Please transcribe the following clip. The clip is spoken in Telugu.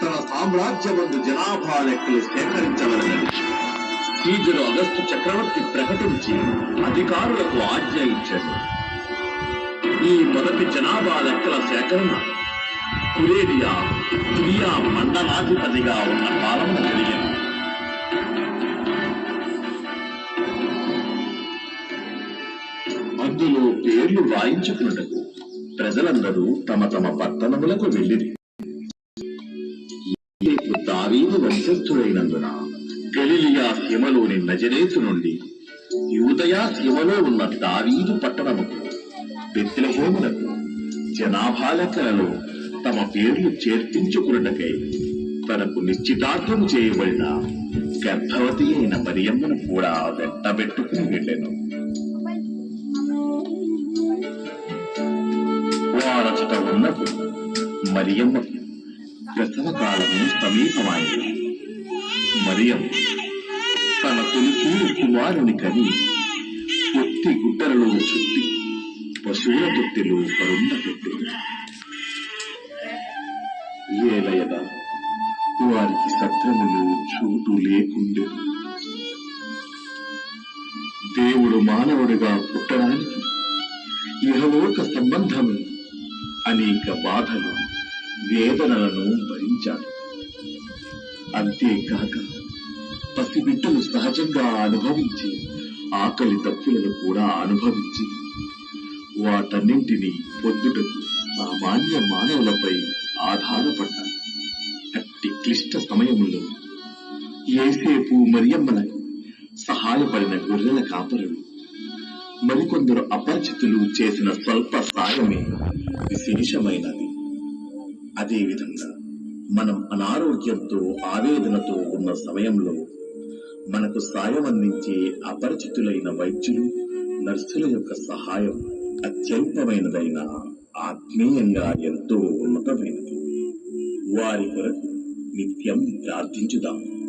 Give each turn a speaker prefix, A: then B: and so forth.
A: తన సామ్రాజ్యమందు జనాభా లెక్కలు సేకరించవలనని సీజరు అగస్టు చక్రవర్తి ప్రకటించి అధికారులకు ఆజ్ఞ ఇచ్చాడు. ఈ మొదటి జనాభా లెక్కల సేకరణ కురేడియా క్రియా మండలాధిపతిగా ఉన్న కాలంలో జరిగింది. అందులో పేర్లు వాయించుకున్నటకు ప్రజలందరూ తమ తమ పట్టణములకు వెళ్ళిరి. దావీదు వంశస్థుడైనందున గలిలియా సీమలోని నజరేతు నుండి యూదయా సీమలో ఉన్న దావీదు పట్టణముకు బెత్లెహేమునకు జనాభా లెక్కలలో తమ పేర్లు చేర్పించుకున్నటకై తనకు నిశ్చితార్థం చేయబడిన గర్భవతి అయిన మరియమ్మను కూడా వెంటబెట్టుకుని వెళ్ళాను. వారచట ఉన్నప్పుడు మరియమ్మకు ప్రసవ కాలము సమీపమైంది మరియం తన తొలిచూరు కుమారుని కని పొత్తి గుట్టలలో చుట్టి పశువుల తొట్టెలు పరుండ పెట్టింది ఏలయగా వారికి సత్రములు చూటు లేకుండెను. దేవుడు మానవుడిగా పుట్టడానికి ఇహలోక సంబంధం అనేక బాధలు వేదనలను భరించాడు. అంతేకాక పసిబిడ్డలు సహజంగా అనుభవించి ఆకలి తప్పులను కూడా అనుభవించి వాటన్నింటినీ పొద్దుటకు సామాన్య మానవులపై ఆధారపడ్డ అట్టి క్లిష్ట సమయంలో ఏసేపు మరియమ్మలకు సహాయపడిన గొర్రెల కాపరులు మరికొందరు అపరిచితులు చేసిన స్వల్ప సాయమే విశేషమైనది. అదేవిధంగా మనం అనారోగ్యంతో ఆవేదనతో ఉన్న సమయంలో మనకు సాయం అందించే అపరిచితులైన వైద్యులు నర్సుల యొక్క సహాయం అత్యల్పమైనదైన ఆత్మీయంగా ఎంతో ఉన్నతమైనది. వారి కొరకు నిత్యం ప్రార్థించుదాం.